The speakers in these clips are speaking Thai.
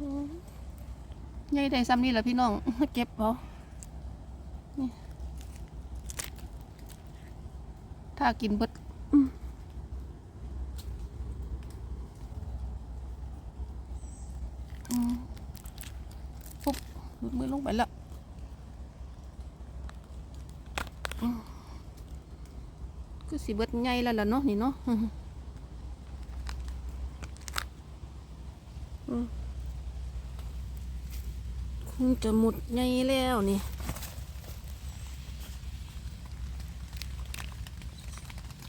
อืมใหญ่ได้ซ้ำนี่แหละพี่น้องเก็บเอานี่ถ้ากินเบิดปุ๊บหลุดมือลงไปแล้วอืมก็สิเบิดใหญ่แล้วล่ะเนาะนี่เนาะ คงจะหมดไงแล้วนี่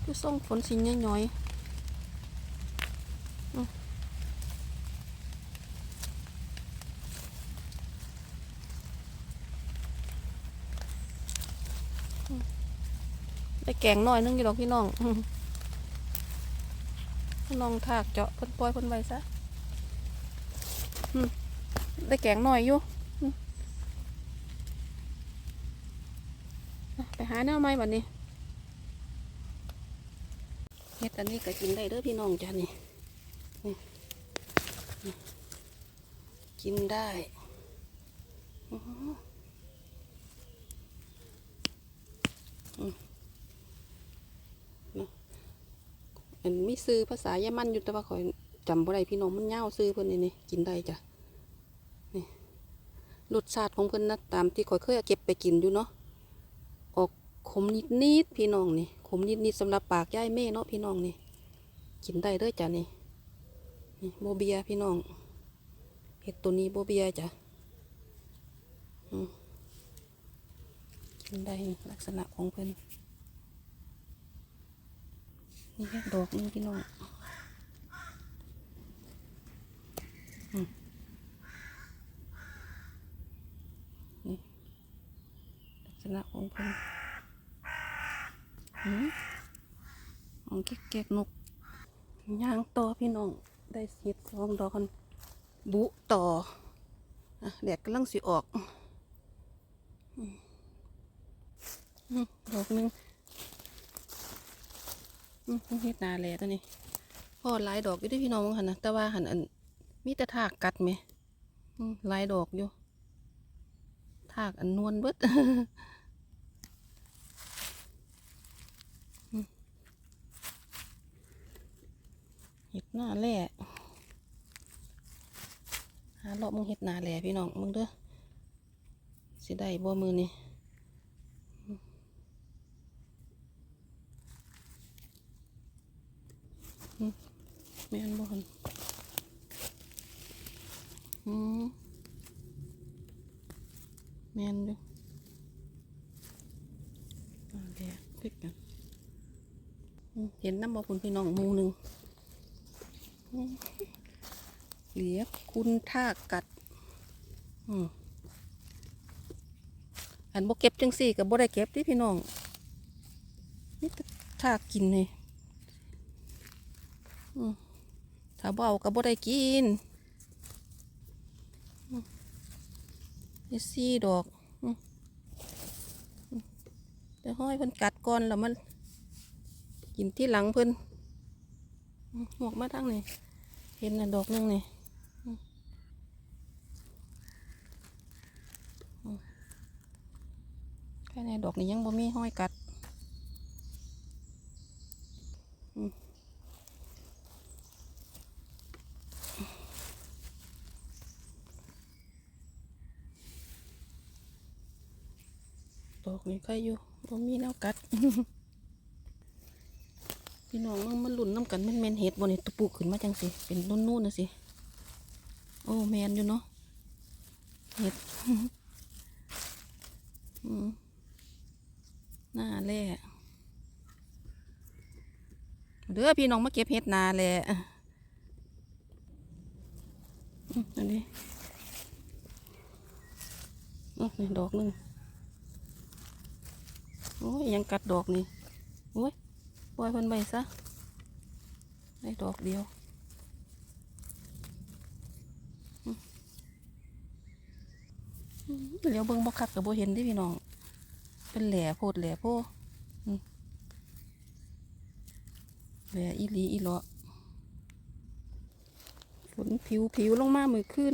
ก็ส่งฝนสินย้อยๆอืมได้แกงหน่อยนึงอยู่ดอกพี่น้องอืมน้องถากเจาะพ่นปล่อยพ่นไว้ซะได้แกงหน่อยอยู่อืมอะ ไปหาแนวไม้บัดนี้เฮ็ดอันนี้ก็กินได้เด้อพี่น้องจ้ะนี่นี่นี่กินได้อันมีซื้อภาษาเยามันอยู่แต่ว่าขอยจำบ่ได้พี่น้องมันยาวซื้อเพิ่นนี่นี่กินได้จ้ะรสชาติของเพิ่นนะตามที่ขอยเคยเก็บไปกินอยู่เนาะ ขมนิดนิดๆพี่น้องนี่ขมนิดนิดๆสำหรับปากย่ายแม่เนาะพี่น้องนี่กินได้เด้อจ้ะนี่นี่โบเบียพี่น้องเห็ดตัวนี้โบเบียจ้ะกินได้ลักษณะของเพิ่นนี่แค่ดอกนึงพี่น้องนี่ลักษณะของเพิ่น มองเก๊กๆนกย่างต่อพี่น้อง ได้เสียดสองดอกกันบุต่อแดดกำลังสิออกดอกหนึงเฮ็ดนาแหล่ตัวนี้พ่อหลายดอกอยู่เด้วยพี่น้องหันนะแต่ว่าหันอันมีแต่ทากกัดไหมหลายดอกอยู่ถากอันนวลเบิด อืม เห็ดหน้าแหล่หาเลาะมึงเห็ดหน้าแหล่พี่น้องมึงเด้อสิได้บ่มือนี่อืมอืมแม่นบ่หันอืมแมนดูอ่าเดี๋ยวพลิกกันเห็นน้ำบอคุณพี่น้องมูหนึ่ง เหลียคุณท่ากัดอืมอันบ่เก็บจังสี่กับบ่ได้เก็บที่พี่น้องนี่ท่ากินเลยอืมถ้าบ่เอากับบ่ได้กินนี่สี่ดอกอืมอืมเดี๋ยวห้อยเพิ่นกัดก่อนแล้วมันกินที่หลังเพิ่น หมวกมาทั้งนี่เห็นน่ะดอกหนึงนี่แค่ในดอกนี้ยังบ่มีห้อยกัดดอกนี้ใครอยู่บ่มีแนวกัด พี่น้องมันมันหลุ่นน้ำกันมันแมนเห็ดบนนี่ตุปูขึ้นมาจังสิเป็นนุ่นๆนนะสิโอ้แมนอยู่เนาะเห็ดหน้าแร่เด้อพี่น้องมาเก็บเห็ดนาแหละอันนี้อ๋อนี่ดอกหนึงโอ้ยยังกัดดอกนี่โอ้ย ปล่อยเพิ่นไปซะได้ดอกเดียวเดี๋ยวเบิ่งบ่คักกับบ่เห็นเดิพี่น้อง เป็นแหล่โพดแหล่โพแหล่อีหลีอีหลอฝฝนผิวผิวลงมามือขึ้น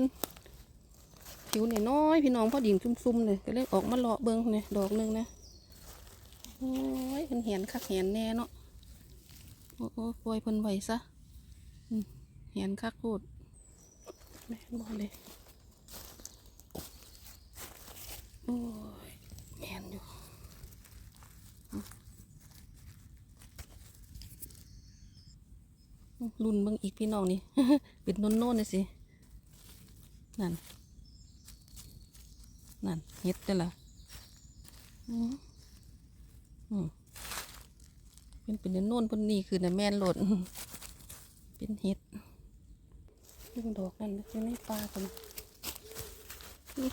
ผิวเนี่ยน้อยพี่น้องพอดิ่งซุ่มๆเลยก็เลยออกมาเลาะเบิ้งเนี่ยดอกหนึ่งนะโอ้ยเพิ่นเห็นคักเห็นแน่เนาะ โอ้โอ้ปล่อยเพิ่นไว้ซะเห็นคักโคตรแม่นบ่เลยโอ้ยเห็นอยู่รุนเบิ่งอีกพี่น้องนี่ เป็นโน่นๆเลยสิ นั่น นั่นเฮ็ดได้ละอืมอืม เป็นเป็นโน่นเพิ่นนี่คือนะแม่นหลดเป็นเฮ็ดเรื่งดอกนั่นนะอยู่ป่ากันนี่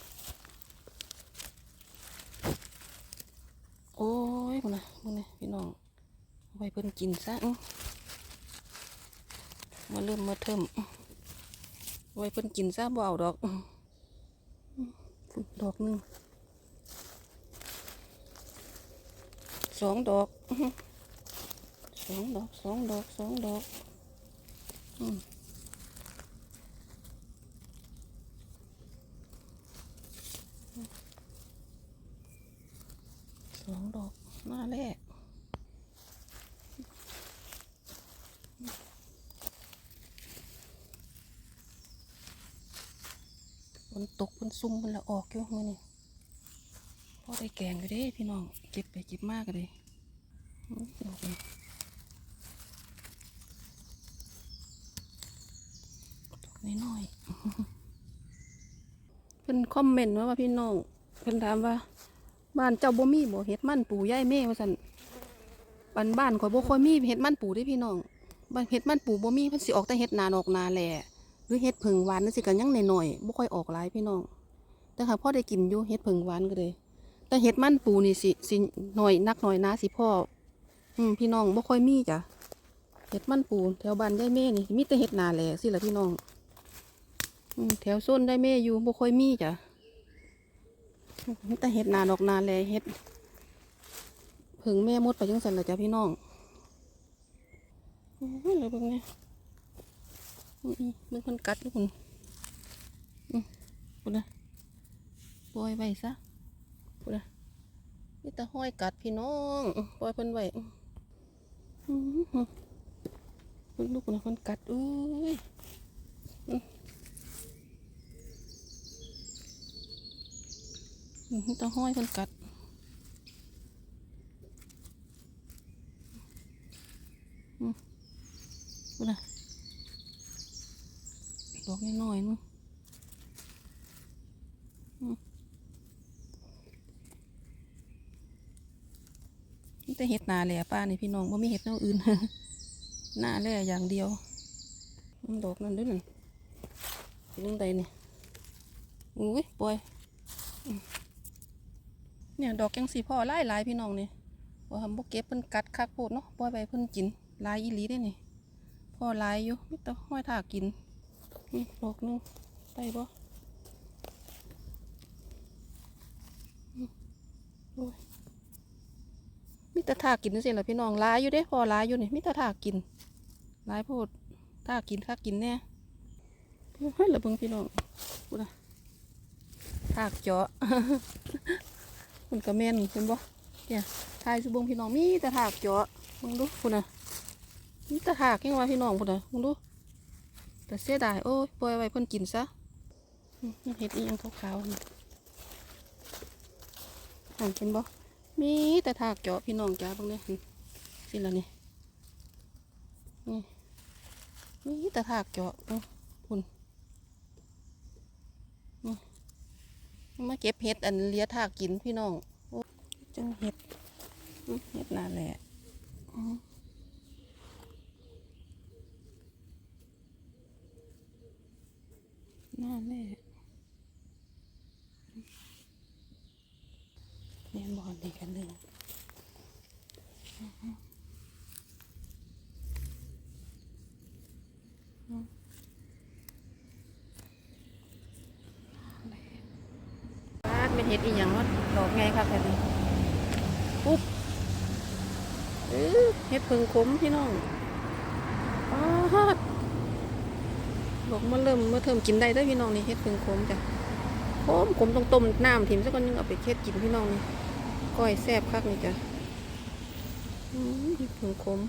โอ้ยพุ่นะพุ่นะพี่น้องไว้เพิ่นกินซะมาเริ่มมาเทิมไว้เพิ่นกินซะบ่เอาดอกดอกหนึ่งสองดอก สองดอกสองดอกสองดอกอืมสองดอกหน้าแรกฝนตกฝนซุ่มมันละออกอยู่มือนี่พอได้แกงอยู่เด้พี่น้องเก็บไปเก็บมากเลยดอกน้อยๆ เพิ่นคอมเมนต์มาว่าพี่น้องเพิ่นถามว่า บ้านเจ้าบ่มีบ่เฮ็ดมันปูย่ายแม่ว่าซั่นบ้านบ้านข่อยบ่ค่อยมีเฮ็ดมันปูเด้พี่น้องบ้านเฮ็ดมันปูบ่มีเพิ่นสิออกแต่เฮ็ดนานอกนาแหล่หรือเฮ็ดผึ่งหวานนั่นสิก็ยังน้อยๆบ่ค่อยออกหลายพี่น้อง แต่ค่ะพ่อได้กินอยู่เฮ็ดผึ่งหวานก็เลยแต่เฮ็ดมันปูนี่สิสิน้อยนักหน้อยนาสิพ่ออืมพี่น้องบ่ค่อยมีจ้ะเฮ็ดมันปูแถวบ้านยายแม่นี่มีแต่เฮ็ดนาแหล่สิล่ะพี่น้อง แถวโซนได้แม่อยู่บ่ค่อยมีจ้ะมีแต่เห็ดนาดอกนาแลเห็ดผึ่งแม่มดไปจังสันเลยจ้ะพี่น้องโอ้ยเลยเบิ่งเนี่ยอื้อๆเบิ่งคนกัดทุกคนอืมพูดนะปล่อยไว้ซะพูดนะนี่แต่ห้อยกัดพี่น้องอื้อปล่อยเพิ่นไว้อื้อหือเบิ่งลูกนะคนกัดอุ้ย อืม ต้องห้อยคนกัดอืมดูนะดอกน้อยๆนู้นนี่แต่เห็ดนาแหล่ป้านี่พี่น้องว่ามีเห็ดแนวอื่นหน้าแหล่อย่างเดียวดอกนั่นด้วยนั่นเป็นเรื่องใดนี่อุ้ยปล่อย เนี่ยดอกจังสีพ่อหลายหลายพี่น้องนี่ว่าทำบุกเก็บเพิ่นกัดคักโพดเนาะปล่อยไปเพิ่นกินลายอีหลีได้นี่พ่อลายอยู่มิตรห้อยถากินนี่ดอกหนึงได้บ่อืมโอ้ยมิตรถากินนี่สิล่ะพี่น้องลายอยู่เด้พ่อลายอยู่นี่มิตรถากินลายโพดถากินคักกินแน่เฮ้ยละเบิ่งพี่น้องพูดนะถากเจาะ มันก็แม่นเห็นบ่เนี่ยทายสุบงพี่น้องมีแต่ถากเจาะมึงดูพุ่นน่ะมีแต่ถากยังว่าพี่น้องพุ่นน่ะมึงดู แต่เสียดายโอ้ยปล่อยไว้เพิ่นกินซะเห็ดอีหยังขาวๆนี่หันเห็นบ่มีแต่ถากเจาะพี่น้องจ้าบิ่งเนี่ยสิละนี่นี่มีแต่ถากเจาะพุ่นนี่ มาเก็บเห็ดอันเลียถากกินพี่น้องจังเห็ดเห็ดนาแหละน่าแหละเนียนบอลดีกันหนึ่งอื้อหืออื้อปาด เป็นเห็ดอีหยังวะดอกไงครับแบบนี้ปุ๊บเออเห็ดผึ่งขมพี่น้องปาดอืบอกมาเริ่มมาเทิมกินได้ด้อพี่น้องนี่เฮ็ดพิ่งขมจ้ะขมขมต้องต้มน้ำถิ่มสักคนนึงเอาไปเฮ็ดกินพี่น้องนี่ก้อยแซ่บคักนี่จ้ะเฮ็ดพิ่งขม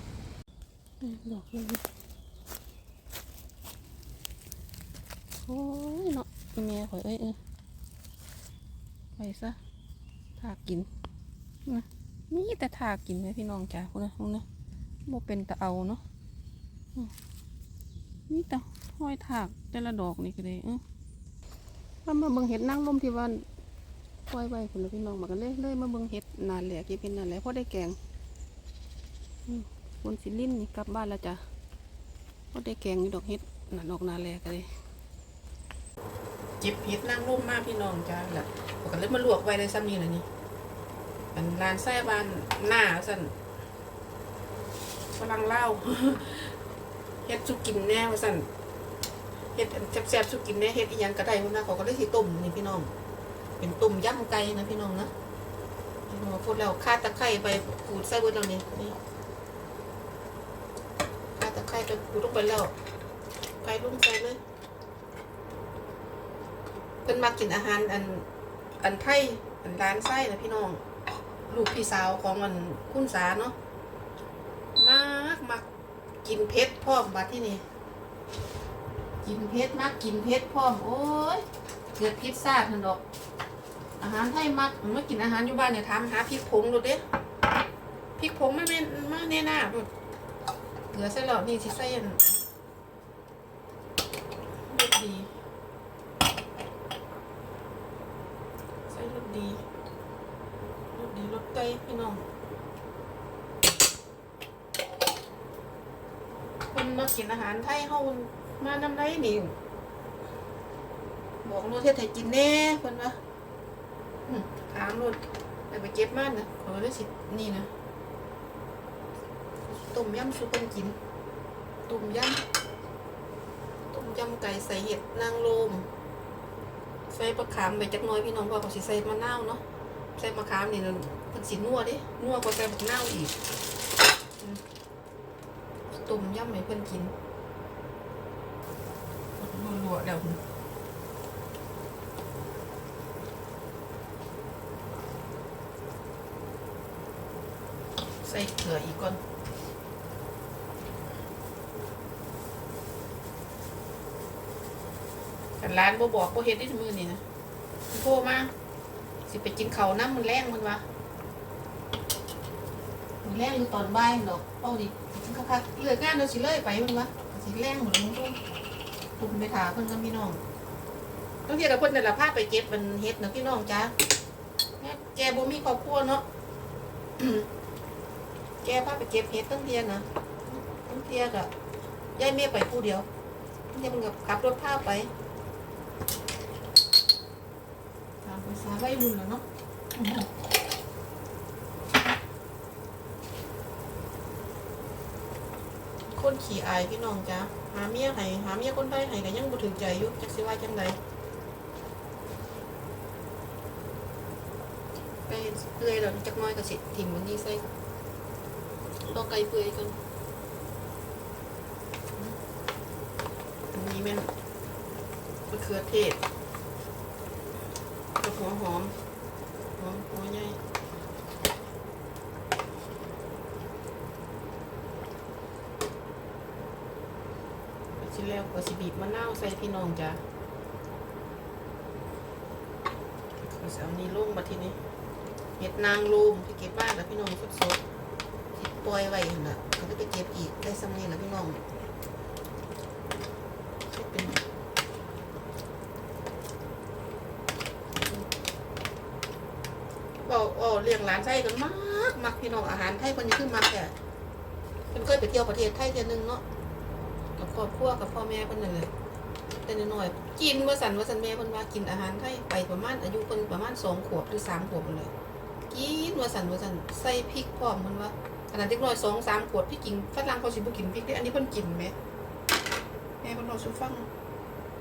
อืมดอกเลยโอ้ยเนาะแม่ข่อยเอ้ยเออ ไปซะถากกินนะนี่แต่ถากกินไหมพี่น้องจ้ะพวกนะพวกนะโมเป็นตะเอาเนาะนี่แต่ห้อยถากแต่ละดอกนี่ก็เลยเออถ้ามาเบิ่งเห็ดนั่งลมที่ว่าปล่อยไว้คนละพี่น้องมากันเลยเลยมาเบิ่งเห็ดนานแหละกี่เป็นนานแหละเพราะได้แกงคนสิลิ้นนี่กลับบ้านแล้วจ้ะเพราะได้แกงอยู่ดอกเห็ดน่ะดอกนาแหลกเลย จิบเห็ดนั่งร่มมากพี่น้องจ้าแหละก็เลยมาลวกไว้ในซ้ำนี่นะนี่อันร้านไส้บานหน้าสั่นฝรั่งเล่าเฮ็ดสุกินแน่ว่าสั่นเฮ็ดแซ่บๆสุกินแน่เฮ็ดอีหยังก็ได้พุ่นนะเขาก็เลยสิต้มนี่พี่น้อง เป็นต้มยำไก่นะพี่น้องนะพี่น้องพูดแล้วข่าตะไคร้ไปขูดใส่เบิดแล้วนี่นี่ข่าตะไคร้ไปขูดลงไปแล้วไก่ลงใส่เลย เพิ่นมากินอาหารอันอันไทยอันร้านไส้นะพี่น้อง ลูกพี่สาวของมันคุณสาเนาะมากมากกินเพชรพร้อมบัดที่นี่ กินเพชรมากกินเพชรพร้อมโอ้ยเกิดพิษซาทันดอก อาหารไทยมักเมากินอาหารอยู่บ้านเนี่ยถามหาพริกผงดูเด้พริกผงไม่แม่นมาแน่หน้าดูเกลือใส่หลอดนี่สิใส่อันรสดี ใส่รส ดีรสดีรสไก่พี่น้องคนมากินอาหารไทยเฮามาน้ำไรนี่บอกรถเทศไทยกินแน่เพิ่นว่าอืมถามรถไปไปเก็บมากนะขอได้สินี่นะต้มยำสุกคนกินต้มยำต้มยำไก่ใส่เห็ดนางรม ใส่มะขามไปจักน้อยพี่น้องเพราเขาสิใส่มะนาวเนาะใส่มะขามนี่นั่นมันสินัวด้นัวกว่าใส่มะนาวอีกต้มย่ำให้เพื่อนกินรัวๆแล้วใส่เกลืออีกก่อนกัน ร้านบ่บอกบ่เฮ็ดได้มือนี่นะมันโทรมาสิไปกินเขาวน้ำมันแรงมันวะมันแรงอยู่ตอนบ่ายดอกเป้าดิคักๆเลือกงานเราสิเลยไปมันวะสิแรงหมดเลยมึงตุ้มไปถาเพิ่นกับพี่น้องต้องเทียกับเพิ่นนั่นละพาไปเก็บมันเฮ็ดนะพี่น้องจ้าแกบ่มีครอบครัวเนาะแกพาไปเก็บเฮ็ดตั้งเทียนะตั้งเทียกับยายเมย์ไปผู้เดียวตั้งเทียมันกับขับรถพาไป ตามภาษาวัยรุ่นแล้วเนาะคนขี่อายพี่น้องจ้าหาเมียให้หาเมียคนไทยให้ก็ยังบ่ถึงใจอยู่จักสิว่าจังไดไปเปื่อยแล้วจักน้อยก็สิถิ่มมันนี่ใส่รอไก่เปื่อยกันอันนี้แม่นมะเขือเทศ หัวหอมหอมหัวใหญ่ชิ้นแรกก็สิบีบมะนาวใส่พี่น้องจ้ะก็จะเอานี้ลงมาทีนี้เห็ดนางรูมที่เก็บบ้านแล้วพี่น้องสดๆที่ปล่อยไว้เหั่นน่ะก็ได้ไปเก็บอีกได้ซ้ำนี่แล้วพี่น้องเฮ็ดเป็นบอกอ๋อเลี้ยง หลานไส้กันมากมักพี่น้องอาหารไทยคนนี้คือมักแก่เพิ่นเคยไปเที่ยวประเทศไทยเที่ยวนึงเนาะกับครอบครัวกับพ่อแม่เพิ่นนั่นแหละแต่น้อยกินว่าสันว่าสันแม่เพิ่นว่ากินอาหารไทยไปประมาณอายุเพิ่นประมาณสองขวบหรือสามขวบนั่นแหละกินว่าสันว่าสันใส่พริกพร้อมเพิ่นว่าขนาดเด็กน้อยสองสามขวบที่กินฝรั่งเขาสิบ่กินพริกเด้อันนี้เพิ่นกินแหมแม่เพิ่นบอกสู่ฟัง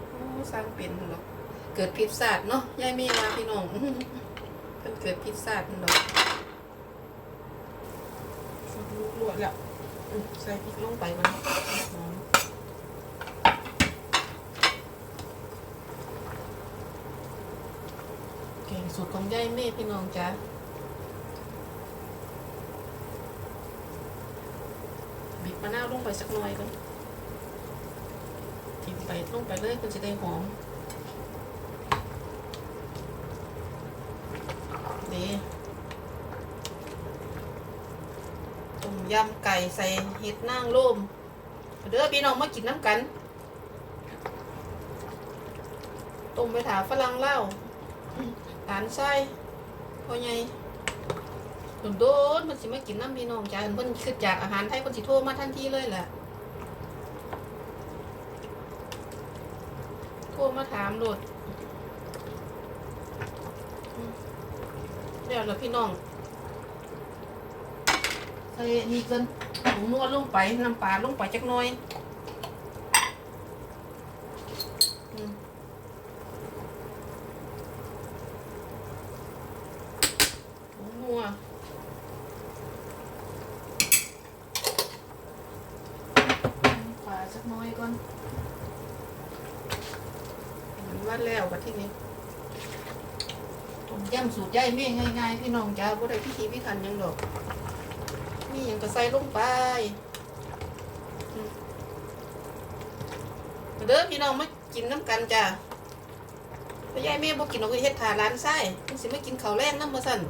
โอ้สร้างเป็นเนาะเกิดผิดศาสตร์เนาะยายแม่ว่าพี่น้อง มันเกิดพิซซ่าพี่น้องสุดลูกลวดแล้วใส่พริกลงไปมันหอมแงสุดของย่ายเม่พี่น้องจ้ะบีบมะนาวลงไปสักหน่อยก่อนกินไปลงไปเลยมันจะได้หอม ยำไก่ใส่เห็ดนางรมเด้อพี่น้องมากินน้ำกันต้มไปถาฝรั่งเล่าหลานไส้พ่อใหญ่โดนๆมันสิมากินน้ำพี่น้องจ้าเพิ่นคือจากอาหารไทยเพิ่นสิโทรมาทันทีเลยแหละโทรมาถามโลดเดี๋ยวเราพี่น้อง ใส่นี่เกินหมูนวดลงไปน้ำปลาลงไปจักหน่อยหมูนัวปลาสักน้อยก่อนมันวัดแล้วกับที่นี้ต้มยำสูตรย่ายเมี่ยงง่ายๆ พี่น้องจ้าบ่ได้พิธีพิถันยังดอก ยังก็ใส่ลงไปเด้อพี่น้องมากินน้ำกันจ้าพ่อยายแม่บ่กินเอาไปเฮ็ดทาร้านไส้มันสิมากินข้าวแรงน้ำมาสั่น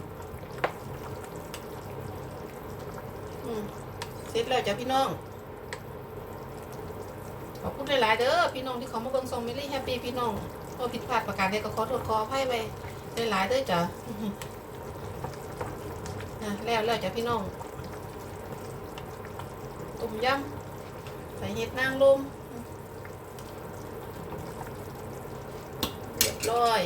เสร็จแล้วจ้ะพี่น้อง ขอบคุณหลายๆเด้อพี่น้องที่เขามาเบิ่งซองมิลลี่แฮปปี้พี่น้องพอผิดพลาดประการใดก็ขอโทษขออภัยไปหลายๆเด้อจ้ะแล้วแล้วจ้ะพี่น้อง มยำใส่เห็ดนางรมเรียบร้อย